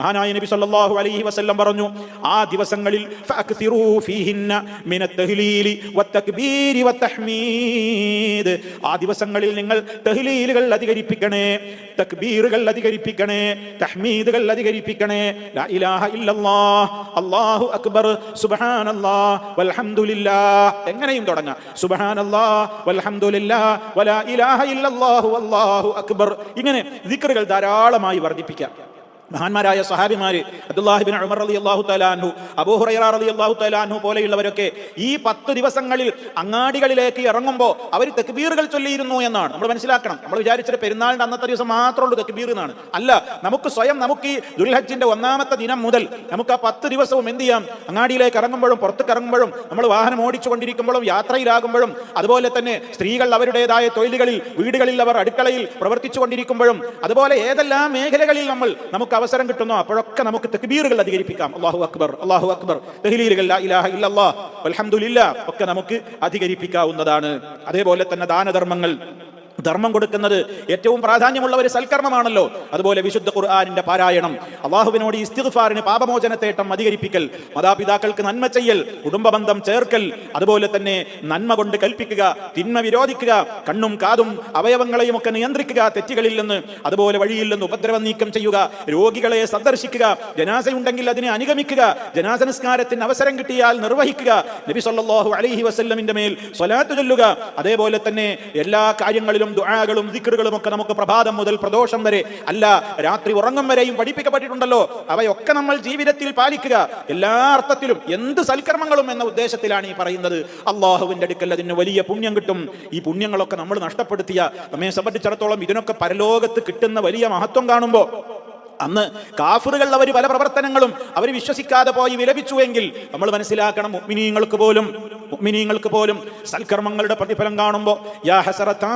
മഹാനായ നബി സല്ലല്ലാഹു അലൈഹി വസല്ലം പറഞ്ഞു ആ ദിവസങ്ങളിൽ ഫഅക്തിറൂ ഫീഹിന്ന മിന തഹ്ലീലി വത്തക്ബീരി വത്തഹ്മീദ്. ആ ദിവസങ്ങളിൽ നിങ്ങൾ തഹ്ലീലുകൾ അധികരിപ്പിക്കണേ തക്ബീറുകൾ അധികരിപ്പിക്കണേ തഹ്മീദുകൾ അധികരിപ്പിക്കണേ. ലാ ഇലാഹ ഇല്ലല്ലാഹ് അല്ലാഹു അക്ബർ സുബ്ഹാനല്ലാഹ് വൽഹംദുലില്ലാഹ്. എങ്ങനെയും തുടങ്ങാം. സുബ്ഹാനല്ലാഹ് വൽഹംദുലില്ലാഹ് വലാ ഇലാഹ ഇല്ലല്ലാഹു അല്ലാഹു അക്ബർ. ഇങ്ങനെ ദിക്റുകൾ ധാരാളമായി വർദ്ധിപ്പിക്കാം. മഹാന്മാരായ സഹാബിമാര് അബ്ദുല്ലാഹിബിൻ ഉമർ അലി അള്ളാഹു തലാൻഹു അബൂഹുറൈറ അലി അള്ളാഹു തലാൻഹു പോലെയുള്ളവരൊക്കെ ഈ പത്ത് ദിവസങ്ങളിൽ അങ്ങാടികളിലേക്ക് ഇറങ്ങുമ്പോൾ അവർ തെക്കുബീറുകൾ ചൊല്ലിയിരുന്നു എന്നാണ്. നമ്മൾ മനസ്സിലാക്കണം. നമ്മൾ വിചാരിച്ചത് പെരുന്നാളിന്റെ അന്നത്തെ ദിവസം മാത്രമേ ഉള്ളൂ തെക്കുബീർ എന്നാണ്. അല്ല നമുക്ക് സ്വയം നമുക്ക് ഈ ദുൽഹജ്ജിന്റെ ഒന്നാമത്തെ ദിനം മുതൽ നമുക്ക് ആ പത്ത് ദിവസവും എന്ത് ചെയ്യാം? അങ്ങാടിയിലേക്ക് ഇറങ്ങുമ്പോഴും പുറത്തേക്ക് ഇറങ്ങുമ്പോഴും നമ്മൾ വാഹനം ഓടിച്ചുകൊണ്ടിരിക്കുമ്പോഴും യാത്രയിലാകുമ്പോഴും അതുപോലെ തന്നെ സ്ത്രീകൾ അവരുടേതായ തൊഴിലുകളിൽ വീടുകളിൽ അവർ അടുക്കളയിൽ പ്രവർത്തിച്ചു കൊണ്ടിരിക്കുമ്പോഴും അതുപോലെ ഏതെല്ലാം മേഖലകളിൽ നമ്മൾ നമുക്ക് അവസരം കിട്ടുന്നു? അപ്പോഴൊക്കെ നമുക്ക് തെക്ബീറുകൾ അധികരിപ്പിക്കാം. അള്ളാഹു അക്ബർ അള്ളാഹു അക്ബർ. തെഹ്ലീലുകൾ ലാ ഇലാഹ ഇല്ലല്ലാഹ് അൽഹംദുലില്ലാ ഒക്കെ നമുക്ക് അധികരിപ്പിക്കാവുന്നതാണ്. അതേപോലെ തന്നെ ദാനധർമ്മങ്ങൾ. ധർമ്മം കൊടുക്കുന്നത് ഏറ്റവും പ്രാധാന്യമുള്ള ഒരു സൽക്കർമ്മമാണല്ലോ. അതുപോലെ വിശുദ്ധ ഖുർആാനിന്റെ പാരായണം. അള്ളാഹുവിനോട് ഇസ്തിഫാറിന് പാപമോചനത്തേട്ടം അധികരിപ്പിക്കൽ മാതാപിതാക്കൾക്ക് നന്മ ചെയ്യൽ കുടുംബബന്ധം ചേർക്കൽ അതുപോലെ തന്നെ നന്മ കൊണ്ട് കൽപ്പിക്കുക തിന്മ വിരോധിക്കുക കണ്ണും കാതും അവയവങ്ങളെയും ഒക്കെ നിയന്ത്രിക്കുക തെറ്റുകളിൽ നിന്ന് അതുപോലെ വഴിയിൽ നിന്ന് ഉപദ്രവം നീക്കം ചെയ്യുക രോഗികളെ സന്ദർശിക്കുക ജനാസയുണ്ടെങ്കിൽ അതിനെ അനുഗമിക്കുക ജനാസനസ്കാരത്തിന് അവസരം കിട്ടിയാൽ നിർവഹിക്കുക നബി സല്ലല്ലാഹു അലൈഹി വസല്ലമിന്റെ മേൽ സ്വലാത്ത് ചൊല്ലുക അതേപോലെ തന്നെ എല്ലാ കാര്യങ്ങളിലും ദുആകളും ദിക്കറുകളും ഒക്കെ നമുക്ക് പ്രഭാതം മുതൽ പ്രദോഷം വരെ അല്ല രാത്രി ഉറങ്ങും വരെയും പഠിപ്പിക്കപ്പെട്ടിട്ടുണ്ടല്ലോ. അവയൊക്കെ നമ്മൾ ജീവിതത്തിൽ പാലിക്കുക. എല്ലാ അർത്ഥത്തിലും എന്ത് സൽക്കർമ്മങ്ങളും എന്ന ഉദ്ദേശത്തിലാണ് ഈ പറയുന്നത്. അള്ളാഹുവിന്റെ അടുക്കൽ അതിന് വലിയ പുണ്യം കിട്ടും. ഈ പുണ്യങ്ങളൊക്കെ നമ്മൾ നഷ്ടപ്പെടുത്തിയ നമ്മെ സംബന്ധിച്ചിടത്തോളം ഇതിനൊക്കെ പരലോകത്ത് കിട്ടുന്ന വലിയ മഹത്വം കാണുമ്പോൾ അന്ന് കാഫറുകൾ അവർ പല പ്രവർത്തനങ്ങളും അവർ വിശ്വസിക്കാതെ പോയി വിലപിച്ചുവെങ്കിൽ നമ്മൾ മനസ്സിലാക്കണം മുഅ്മിനീങ്ങൾക്ക് പോലും മുഅ്മിനീങ്ങൾക്ക് പോലും സൽക്കർമ്മങ്ങളുടെ പ്രതിഫലം കാണുമ്പോൾ യാ ഹസറത്താ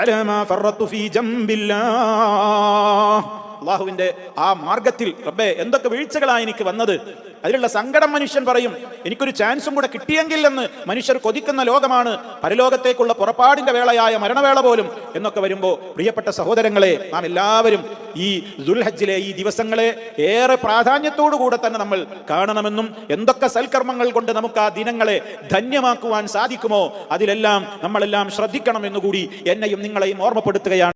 അലാ മാ ഫറത്തു ഫീ ജംബില്ലാഹ് അള്ളാഹുവിന്റെ ആ മാർഗത്തിൽ റബ്ബെ എന്തൊക്കെ വീഴ്ചകളാണ് എനിക്ക് വന്നത്? അതിലുള്ള സങ്കടം മനുഷ്യൻ പറയും എനിക്കൊരു ചാൻസും കൂടെ കിട്ടിയെങ്കിൽ എന്ന് മനുഷ്യർ കൊതിക്കുന്ന ലോകമാണ് പരലോകത്തേക്കുള്ള പുറപ്പാടിന്റെ വേളയായ മരണവേള പോലും എന്നൊക്കെ വരുമ്പോൾ പ്രിയപ്പെട്ട സഹോദരങ്ങളെ നാം എല്ലാവരും ഈ ദുൽഹജ്ജിലെ ഈ ദിവസങ്ങളെ ഏറെ പ്രാധാന്യത്തോടു കൂടെ തന്നെ നമ്മൾ കാണണമെന്നും എന്തൊക്കെ സൽക്കർമ്മങ്ങൾ കൊണ്ട് നമുക്ക് ആ ദിനങ്ങളെ ധന്യമാക്കുവാൻ സാധിക്കുമോ അതിലെല്ലാം നമ്മളെല്ലാം ശ്രദ്ധിക്കണം എന്നുകൂടി എന്നെയും നിങ്ങളെയും ഓർമ്മപ്പെടുത്തുകയാണ്.